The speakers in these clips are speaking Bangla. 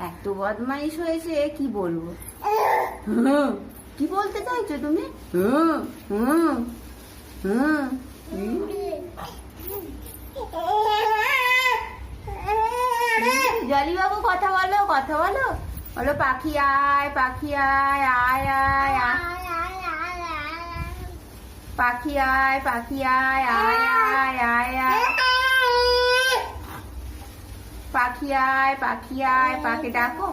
এত বদমাইশ হয়েছে কি বলব? কি বলতে চাইছো তুমি? হুম, হুম, হুম। জলি বাবু কথা বলো কথা বলো। বলো পাখি আয় পাখি আয় আয় আয় আয় পাখি আয় পাখি আয় আয় আয় আয় আয় পাখি আয় পাখি আয় পাখি ডাকো।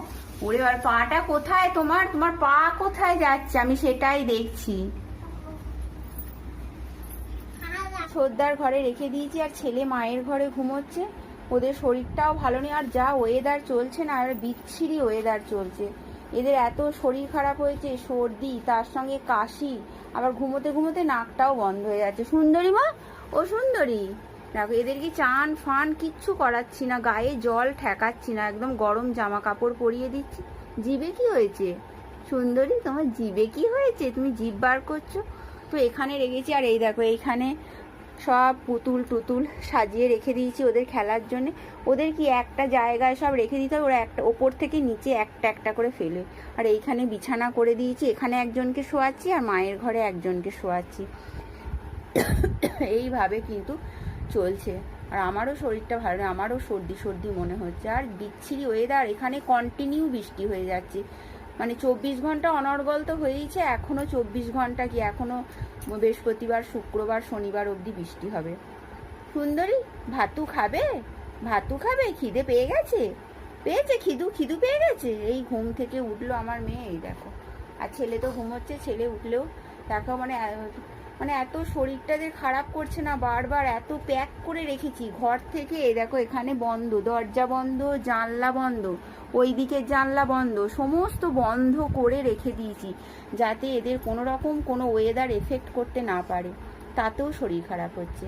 ওরে আর পাটা কোথায় তোমার? তোমার পা কোথায় যাচ্ছে? আমি সেটাই দেখছি। সর্দার ঘরে রেখে দিয়েছি আর ছেলে মায়ের ঘরে ঘুমোচ্ছে। ওদের শরীরটাও ভালো নেই আর যা ওয়েদার চলছে না আর বিচ্ছিরি ওয়েদার চলছে। এদের এত শরীর খারাপ হয়েছে সর্দি তার সঙ্গে কাশি আবার ঘুমোতে ঘুমোতে নাকটাও বন্ধ হয়ে যাচ্ছে। সুন্দরী মা ও সুন্দরী। দেখো, এদেরকে চান ফান কিচ্ছু করাচ্ছি না, গায়ে জল ঠেকাচ্ছি না, একদম গরম জামা কাপড় পরিয়ে দিচ্ছি। জিবে কি হয়েছে? সুন্দরী, তোমার জিবে কি হয়েছে? তুমি জিভ বার করছ? তো এখানে রেখেছি, আর এই দেখো এইখানে সব পুতুল টুতুল সাজিয়ে রেখে দিয়েছি ওদের খেলার জন্য। ওদের কি একটা জায়গায় সব রেখে দিতে ওরা একটা, ওপর থেকে নিচে একটা একটা করে ফেলে। আর এইখানে বিছানা করে দিয়েছি, এখানে একজনকে শোয়াচ্ছি, আর মায়ের ঘরে একজনকে শোয়াচ্ছি। এইভাবে কিন্তু চলছে। আর আমারও শরীরটা ভালো না, আমারও সর্দি সর্দি মনে হচ্ছে। আর বিচ্ছিরি ওয়েদার এখানে কন্টিনিউ বৃষ্টি হয়ে যাচ্ছে। মানে চব্বিশ ঘণ্টা অনর্গল তো হয়েইছে এখনও চব্বিশ ঘণ্টা কি এখনও বৃহস্পতিবার, শুক্রবার, শনিবার অবধি বৃষ্টি হবে। সুন্দরী, ভাতু খাবে? ভাতু খাবে? খিদে পেয়ে গেছে? পেয়েছে? খিদু খিদু পেয়ে গেছে? এই ঘুম থেকে উঠল আমার মেয়ে, এই দেখো। আর ছেলে তো ঘুমোচ্ছে, ছেলে উঠলেও দেখো মানে মানে এত শরীরটা যে খারাপ করছে না, বারবার এত প্যাক করে রেখেছি। ঘর থেকে, দেখো, এখানে বন্ধ, দরজা বন্ধ, জানলা বন্ধ ওই দিকের জানলা বন্ধ, সমস্ত বন্ধ করে রেখে দিয়েছি, যাতে এদের কোনো রকম কোনো ওয়েদার এফেক্ট করতে না পারে। তাতেও শরীর খারাপ হচ্ছে।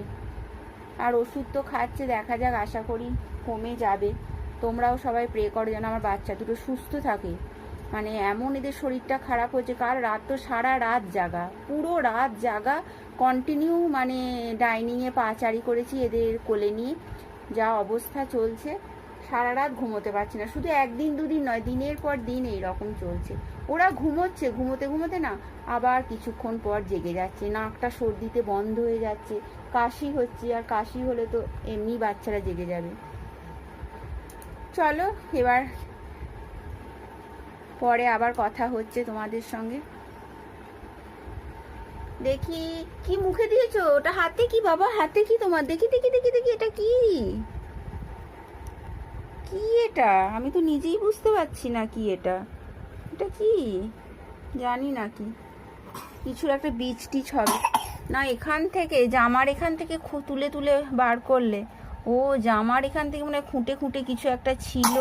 আর ওষুধ তো খাচ্ছে, দেখা যাক, আশা করি কমে যাবে। তোমরাও সবাই প্রে করো যেন আমার বাচ্চা দুটো সুস্থ থাকে। মানে এমন এদের শরীরটা খারাপ হচ্ছে কাল রাত তো সারা রাত জাগা, পুরো রাত জাগা কন্টিনিউ মানে ডাইনিংয়ে পাচারি করেছি এদের কোলে নিয়ে, যা অবস্থা চলছে, সারা রাত ঘুমোতে পারছি না, শুধু একদিন দুদিন নয়, দিনের পর দিন এই রকম চলছে, ওরা ঘুমোচ্ছে, ঘুমোতে ঘুমোতে না, আবার কিছুক্ষণ পর জেগে যাচ্ছে, নাকটা সর্দিতে বন্ধ হয়ে যাচ্ছে, কাশি হচ্ছে, আর কাশি হলে তো এমনি বাচ্চারা জেগে যাবে। চলো, এবার পরে আবার কথা হচ্ছে তোমাদের সঙ্গে। দেখি, কি মুখে দিয়েছ? ওটা হাতে কি বাবা? হাতে কি তোমার? দেখি দেখি দেখি দেখি, এটা কি? কি এটা? আমি তো নিজেই বুঝতে পারছি না কি এটা। এটা কি? জানি না কি। কিছুর একটা বীজ টিচ হবে। না, এখান থেকে, জামার এখান থেকে তুলে তুলে বার করলে। ও, জামার এখান থেকে মানে খুঁটে খুঁটে কিছু একটা ছিল।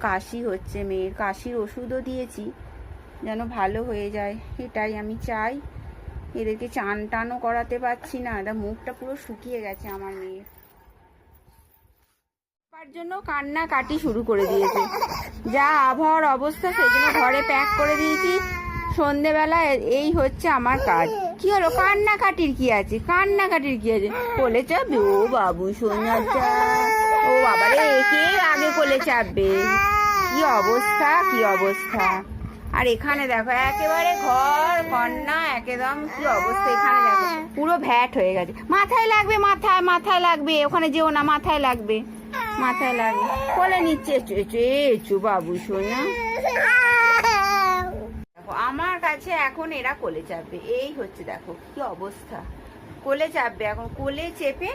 কাশি হচ্ছে মেয়ের। কাশির ওষুধও দিয়েছি, যেন ভালো হয়ে যায়। এটাই আমি চাই। এদেরকে চান টানও করাতে পারছি না। এটা মুখটা পুরো শুকিয়ে গেছে আমার মেয়ের। জন্য কান্না কাটি শুরু করে দিয়েছে। যা আবহাওয়ার অবস্থা সেই জন্য ঘরে প্যাক করে দিয়েছি। সন্ধেবেলা এই হচ্ছে আমার কাজ। কি হলো? কান্নাকাটির কি আছে? কান্নাকাটির কি আছে? চাপবে ও বাবু সোনাটা ও বাবা আগে কোলে চাপবে? কি অবস্থা কি অবস্থা? আর এখানে দেখো, একেবারে ঘর, কন্যা, একদম কি অবস্থা এখানে দেখো। পুরো ভ্যাট হয়ে গেছে। মাথায় লাগবে, মাথায় মাথায় লাগবে। ওখানে যেও না, মাথায় লাগবে। মাথায় লাগবে। কোলে নিচ্ছে এচু বাবু দেখো, আমার কাছে এখন এরা কোলে চাপবে। এই হচ্ছে, দেখো, কি অবস্থা। কোলে চাপবে এখন, কোলে চেপে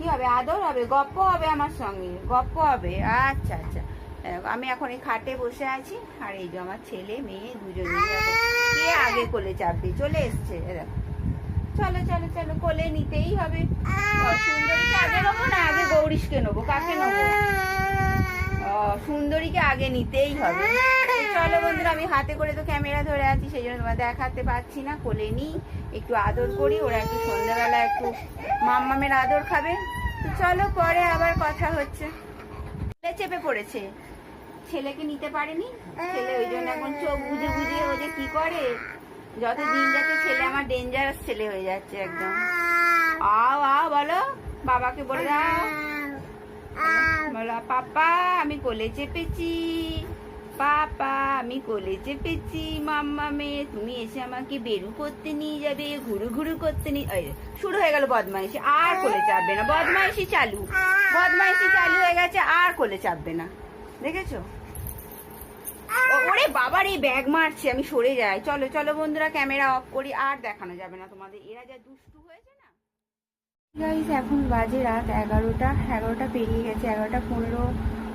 কি হবে? আদর হবে? গপ্প হবে আমার সঙ্গে? গপ্প হবে? আচ্ছা আচ্ছা। আমি এখন এই খাটে বসে আছি, আর এই যে আমার ছেলে, মেয়ে দুজনে কে আগে কোলে চাপবে? চলে এসছে চলো চলো চলো, কোলে নিতেই হবে। সুন্দরীকে আগে নেব না? আগে গৌরীশকে নেব? কাকে নেব? সুন্দরীকে আগে নিতেই হবে। চলো বন্ধুরা, আমি হাতে করে তো ক্যামেরা ধরে আছি, সেই জন্য তোমার দেখাতে পাচ্ছি না। কোলে নিই, একটু আদর করি, ওরা একটু সন্ধ্যাবেলা একটু মাম্মামের আদর খাবে। চলো, পরে আবার কথা হচ্ছে। চেপে পড়েছে। ছেলেকে নিতে পারেনি? ছেলে ওই জন্য এখন চোখ বুঝে বুঝিয়ে ও যে কি করে? যত দিন যাচ্ছে ছেলে আমার ডেঞ্জারাস ছেলে হয়ে যাচ্ছে একদম। আও আও, বলো, বাবাকে বলে দাও। বলো পাপা আমি কোলে চেপেছি। পাপা, আমি কোলে চেপেছি মাম্মা মেয়ে। তুমি এসে আমাকে বেরু করতে নিয়ে যাবে, ঘুরু ঘুরু করতে নিয়ে শুরু হয়ে গেল বদমাইশি। আর কোলে চাপবে না। বদমাইশি চালু। বদমাইশি চালু হয়ে গেছে, আর কোলে চাপবে না। দেখেছ? ওরে বাবার এই ব্যাগ মারছে, আমি সরে যাই। চলো চলো বন্ধুরা, ক্যামেরা অফ করি, আর দেখানো যাবে না তোমাদের। এরা যা দুষ্টু হয়েছে না? গাইস এখন বাজে রাত এগারোটা। এগারোটা পেরিয়ে গেছে, এগারোটা পনেরো।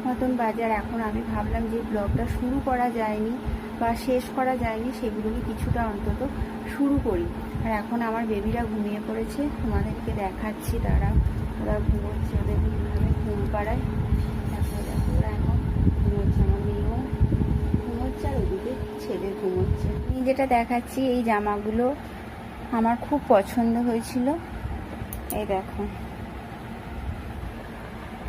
মতন বাজার। এখন আমি ভাবলাম যে ব্লগটা শুরু করা যায়নি বা শেষ করা যায়নি সেগুলোকে কিছুটা অন্তত শুরু করি। আর এখন আমার বেবিরা ঘুমিয়ে পড়েছে, তোমাদেরকে দেখাচ্ছি তারা। ওরা ঘুমোচ্ছে, ওদের কীভাবে ঘুম পাড়ায়। দেখো দেখো ওরা এখন ঘুমোচ্ছে, আমার মেয়েও ঘুমোচ্ছে আর ওদিকে ছেলে ঘুমোচ্ছে। আমি যেটা দেখাচ্ছি, এই জামাগুলো আমার খুব পছন্দ হয়েছিল। এই দেখো।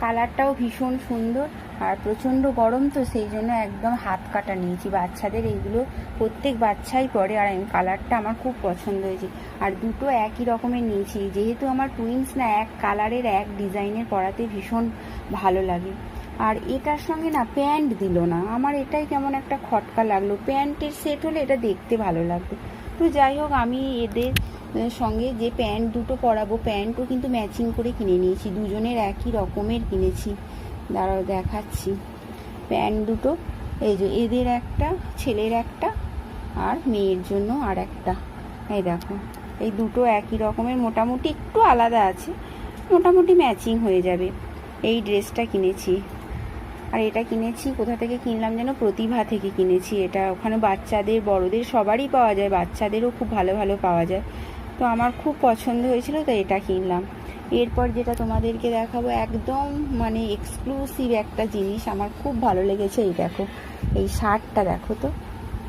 কালারটাও ভীষণ সুন্দর। আর প্রচণ্ড গরম তো, সেই জন্য একদম হাত কাটা নিয়েছি। বাচ্চাদের এইগুলো প্রত্যেক বাচ্চাই পরে আর আমি কালারটা আমার খুব পছন্দ হয়েছে। আর দুটো একই রকমের নিয়েছি। যেহেতু আমার টুইন্স না, এক কালারের, এক ডিজাইনের পরাতে ভীষণ ভালো লাগে। আর এটার সঙ্গে না প্যান্ট দিল না। আমার এটাই কেমন একটা খটকা লাগল। প্যান্টের সেট হলে এটা দেখতে ভালো লাগতো। তো যাই হোক, আমি এদের সঙ্গে যে প্যান্ট দুটো পরাবো, প্যান্টও কিন্তু ম্যাচিং করে কিনে নিয়েছি। দুজনের একই রকমের কিনেছি। দাঁড়াও, দেখাচ্ছি। প্যান্ট দুটো, এই যে এদের একটা, ছেলের একটা, আর মেয়ের জন্য আর একটা। এই দেখো, এই দুটো একই রকমের, মোটামুটি একটু আলাদা আছে, মোটামুটি ম্যাচিং হয়ে যাবে। এই ড্রেসটা কিনেছি। আর এটা কিনেছি, কোথা থেকে কিনলাম যেন প্রতিভা থেকে কিনেছি এটা। ওখানে বাচ্চাদের, বড়দের সবারই পাওয়া যায়, বাচ্চাদেরও খুব ভালো ভালো পাওয়া যায়। তো আমার খুব পছন্দ হয়েছিল, তো এটা কিনলাম। এরপর যেটা তোমাদেরকে দেখাবো, একদম মানে এক্সক্লুসিভ একটা জিনিস। আমার খুব ভালো লেগেছে এই দেখো, এই শার্টটা দেখো তো।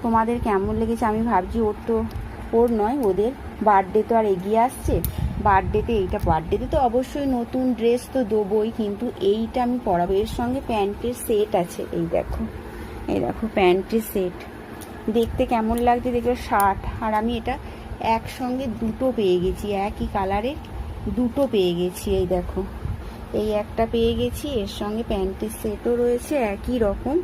তোমাদের কেমন লেগেছে? আমি ভাবছি ওর তো, ওর নয়, ওদের বার্থডে তো আর এগিয়ে আসছে। বার্থডেতে এইটা বার্থডেতে তো অবশ্যই নতুন ড্রেস তো দেবোই, কিন্তু এইটা আমি পরাবো। এর সঙ্গে প্যান্টের সেট আছে, এই দেখো। এই দেখো, প্যান্টের সেট দেখতে কেমন লাগছে? দেখবে শার্ট। আর আমি এটা একসঙ্গে দুটো পেয়ে গেছি, একই কালারের দুটো পেয়ে গেছি, এই দেখো। এই একটা পেয়ে গেছি, এর সঙ্গে প্যান্টের সেটও রয়েছে, একই রকম।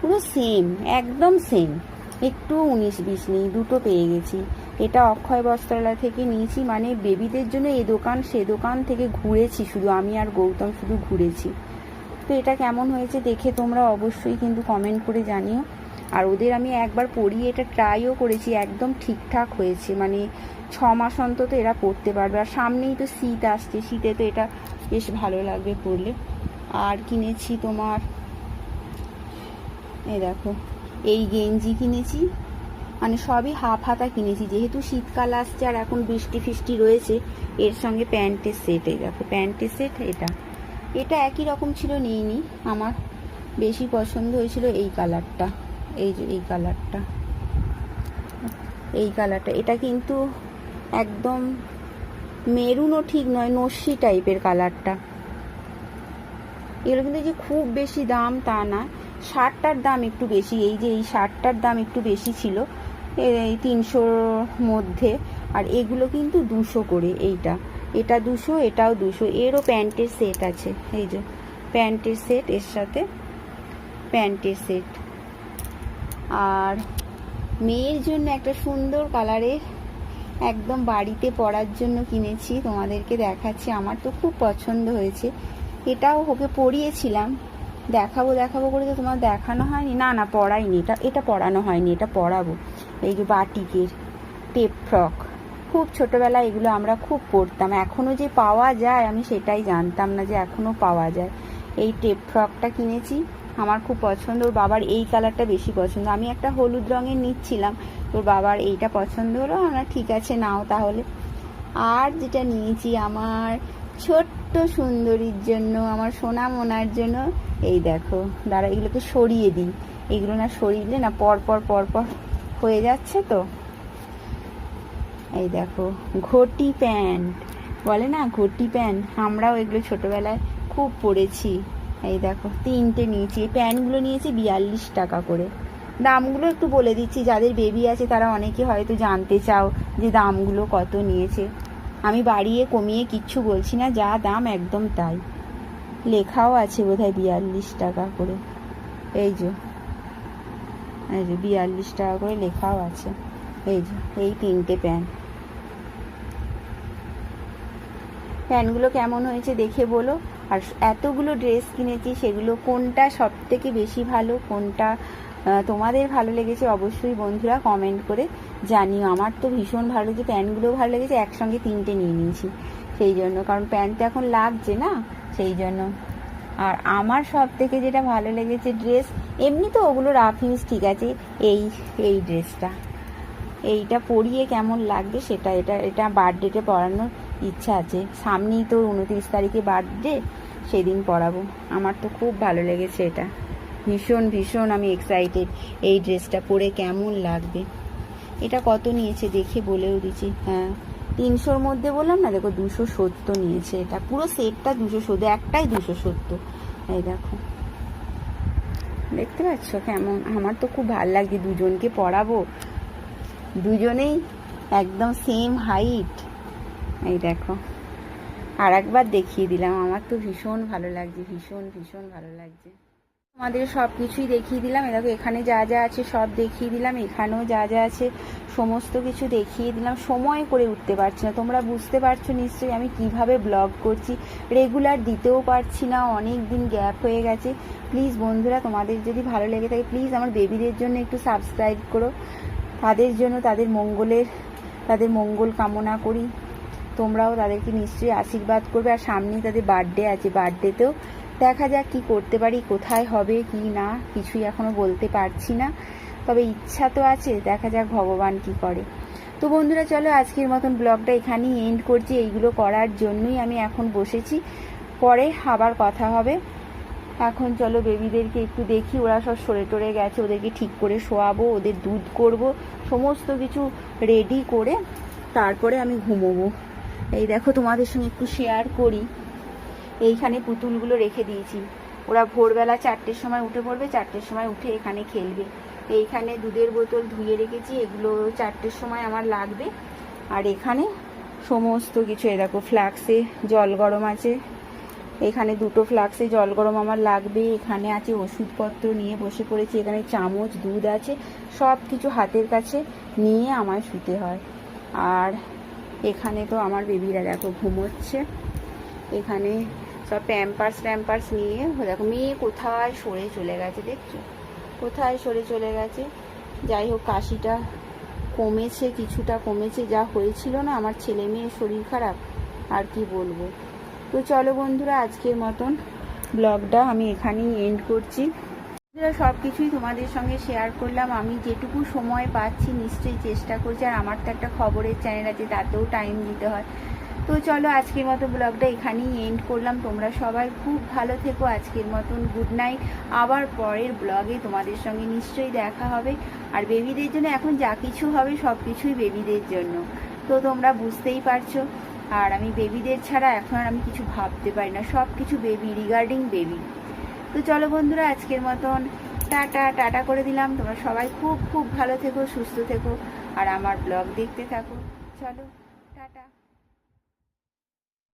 পুরো সেম একদম সেম একটু উনিশ বিশ নেই, দুটো পেয়ে গেছি। এটা অক্ষয় বস্ত্রালয় থেকে নিয়েছি মানে বেবিদের জন্য এই দোকান, সে দোকান থেকে ঘুরেছি শুধু, আমি আর গৌতম শুধু ঘুরেছি। তো এটা কেমন হয়েছে দেখে তোমরা অবশ্যই কিন্তু কমেন্ট করে জানিও। আর ওদের আমি একবার পরিয়ে এটা ট্রাইও করেছি, একদম ঠিকঠাক হয়েছে। মানে ছ মাস অন্তত এরা পড়তে পারবে। আর সামনেই তো শীত আসছে, শীতে তো এটা বেশ ভালো লাগবে পরলে আর কিনেছি তোমার এ দেখো, এই গেঞ্জি কিনেছি। মানে সবই হাফ হাতা কিনেছি। যেহেতু শীতকাল আসছে আর এখন বৃষ্টি ফিষ্টি রয়েছে, এর সঙ্গে প্যান্টের সেট এই দেখো, প্যান্টের সেট এটা। এটা একই রকম ছিল, নিইনি। আমার বেশি পছন্দ হয়েছিল এই কালারটা এই যে, এই কালারটা। এই কালারটা। এটা কিন্তু একদম মেরুনও ঠিক নয়, নস্যি টাইপের কালারটা। এগুলো কিন্তু যে খুব বেশি দাম তা না। শার্টটার দাম একটু বেশি। এই যে, এই শার্টটার দাম একটু বেশি ছিল এই তিনশোর মধ্যে। আর এগুলো কিন্তু দুশো করে এইটা। এটা দুশো, এটাও দুশো। এরও প্যান্টের সেট আছে। এই যে, প্যান্টের সেট, এর সাথে প্যান্টের সেট। আর মেয়ের জন্য একটা সুন্দর কালারের একদম বাড়িতে পরার জন্য কিনেছি, তোমাদেরকে দেখাচ্ছি। আমার তো খুব পছন্দ হয়েছে। এটাও ওকে পরিয়েছিলাম। দেখাবো দেখাবো করে তো তোমার দেখানো হয়নি। না না পড়াইনি এটা এটা পড়ানো হয়নি, এটা পড়াবো এই যে বাটিকের টেপ ফ্রক। খুব ছোটবেলায় এগুলো আমরা খুব পরতাম। এখনও যে পাওয়া যায়, আমি সেটাই জানতাম না যে এখনও পাওয়া যায়। এই টেপ ফ্রকটা কিনেছি। আমার খুব পছন্দ, ওর বাবার এই কালারটা বেশি পছন্দ। আমি একটা হলুদ রঙের নিচ্ছিলাম, তোর বাবার এইটা পছন্দ হলো, আমরা ঠিক আছে, নাও তাহলে। আর যেটা নিয়েছি আমার ছোট্ট সুন্দরীর জন্য, আমার সোনা মোনার জন্য, এই দেখো, দাঁড়া, এগুলোকে সরিয়ে দিই। এগুলো না সরিয়ে না পর পর পর পর হয়ে যাচ্ছে তো। এই দেখো, ঘটি প্যান্ট। বলে না ঘটি প্যান্ট? আমরাও এগুলো ছোটবেলায় খুব পরেছি। এই দেখো, তিনটে নিয়েছি। এই প্যান্টগুলো নিয়েছি বিয়াল্লিশ টাকা করে। দামগুলো একটু বলে দিচ্ছি, যাদের বেবি আছে তারা অনেকে হয়তো জানতে চাও যে দামগুলো কত নিয়েছে। আমি বাড়িয়ে কমিয়ে কিচ্ছু বলছি না, যা দাম একদম তাই। লেখাও আছে বোধহয় বিয়াল্লিশ টাকা করে। এই যে এই যে বিয়াল্লিশ টাকা করে লেখাও আছে। এই যে, এই তিনটে প্যান্ট। প্যান্টগুলো কেমন হয়েছে দেখে বলো। আর এতগুলো ড্রেস কিনেছি, সেগুলো কোনটা সব থেকে বেশি ভালো, কোনটা তোমাদের ভালো লেগেছে অবশ্যই বন্ধুরা কমেন্ট করে জানিও। আমার তো ভীষণ ভালো লেগেছে প্যান্টগুলো ভালো লেগেছে, একসঙ্গে তিনটে নিয়ে নিয়েছি। সেই জন্য, কারণ প্যান্ট তো এখন লাগছে না, সেই জন্য। আর আমার সব থেকে যেটা ভালো লেগেছে ড্রেস এমনি তো ওগুলো রাফ ইউজ ঠিক আছে, এই এই ড্রেসটা এইটা পরিয়ে কেমন লাগবে সেটা, এটা এটা বার্থডেতে পরানোর ইচ্ছা আছে। সামনেই তো উনত্রিশ তারিখে বার্থডে সেদিন পরাবো। আমার তো খুব ভালো লেগেছে এটা। ভীষণ ভীষণ আমি এক্সাইটেড এই ড্রেসটা পরে কেমন লাগবে। এটা কত নিয়েছে দেখে বলেও দিচ্ছি। হ্যাঁ তিনশোর মধ্যে বললাম না, দেখো দুশো সত্তর নিয়েছে এটা। পুরো সেটটা দুশো সত্তর, একটাই দুশো সত্তর। এই দেখো। দেখতে পাচ্ছ কেমন? আমার তো খুব ভালো লাগছে দুজনকে পড়াবো দুজনেই একদম সেম হাইট এই দেখো। আর একবার দেখিয়ে দিলাম, আমার তো ভীষণ ভালো লাগছে, ভীষণ ভীষণ ভালো লাগছে। আমাদের সব কিছুই দেখিয়ে দিলাম। এ এখানে যা যা আছে সব দেখিয়ে দিলাম, এখানেও যা যা আছে সমস্ত কিছু দেখিয়ে দিলাম। সময় করে উঠতে পারছি না, তোমরা বুঝতে পারছ নিশ্চয়ই আমি কীভাবে ব্লগ করছি। রেগুলার দিতেও পারছি না, অনেক দিন গ্যাপ হয়ে গেছে। প্লিজ বন্ধুরা, তোমাদের যদি ভালো লেগে থাকে প্লিজ আমার বেবিদের জন্য একটু সাবস্ক্রাইব করো। তাদের জন্য তাদের মঙ্গলের, তাদের মঙ্গল কামনা করি। তোমরাও তাদেরকে নিশ্চয়ই আশীর্বাদ করবে, আর সামনেই তাদের বার্থডে আছে। বার্থডেতেও দেখা যাক কি করতে পারি, কোথায় হবে, কি না, কিছুই এখনও বলতে পারছি না। তবে ইচ্ছা তো আছে, দেখা যাক ভগবান কি করে। তো বন্ধুরা, চলো আজকের মতন ব্লগটা এখানেই এন্ড করছি। এইগুলো করার জন্যই আমি এখন বসেছি। পরে আবার কথা হবে। এখন চলো বেবিদেরকে একটু দেখি, ওরা সব সরে টরে গেছে, ওদেরকে ঠিক করে শোয়াবো, ওদের দুধ করব, সমস্ত কিছু রেডি করে তারপরে আমি ঘুমোবো। এই দেখো তোমাদের সঙ্গে একটু শেয়ার করি। এইখানে পুতুলগুলো রেখে দিয়েছি। ওরা ভোরবেলা চারটের সময় উঠে পড়বে, চারটের সময় উঠে এখানে খেলবে। এইখানে দুধের বোতল ধুয়ে রেখেছি, এগুলো চারটের সময় আমার লাগবে। আর এখানে সমস্ত কিছু এ দেখো ফ্লাক্সে জল গরম আছে। এখানে দুটো ফ্লাক্সে জল গরম আমার লাগবে। এখানে আছে ওষুধপত্র নিয়ে বসে পড়েছি। এখানে চামচ, দুধ আছে। সব কিছু হাতের কাছে নিয়ে আমায় শুতে হয়। আর এখানে তো আমার বেবিরা দেখো ঘুমোচ্ছে। এখানে সব প্যাম্পার্স ট্যাম্পার্স নিয়ে দেখো মেয়ে কোথায় সরে চলে গেছে দেখছ? কোথায় সরে চলে গেছে? যাই হোক, কাশিটা কমেছে, কিছুটা কমেছে, যা হয়েছিল না, আমার ছেলে মেয়ের শরীর খারাপ, আর কি বলব? তো চলো বন্ধুরা, আজকের মতন ব্লগটা আমি এখানেই এন্ড করছি। সব কিছুই তোমাদের সঙ্গে শেয়ার করলাম। আমি যেটুকু সময় পাচ্ছি, নিশ্চয়ই চেষ্টা করছি। আর আমার তো একটা খবরের চ্যানেল আছে, তাতেও টাইম দিতে হয়। তো চলো, আজকের মতো ব্লগটা এখানেই এন্ড করলাম। তোমরা সবাই খুব ভালো থেকো। আজকের মতন গুড নাইট আবার পরের ব্লগে তোমাদের সঙ্গে নিশ্চয়ই দেখা হবে। আর বেবিদের জন্য এখন যা কিছু হবে সব কিছুই বেবিদের জন্য। তো তোমরা বুঝতেই পারছ। আর আমি বেবিদের ছাড়া এখন আর আমি কিছু ভাবতে পারি না। সব কিছু বেবি রিগার্ডিং বেবি তো চলো বন্ধুরা, আজকের মতন টাটা টাটা করে দিলাম। তোমরা সবাই খুব খুব ভালো থেকো, সুস্থ থেকো, আর আমার ব্লগ দেখতে থাকো। চলো, টাটা।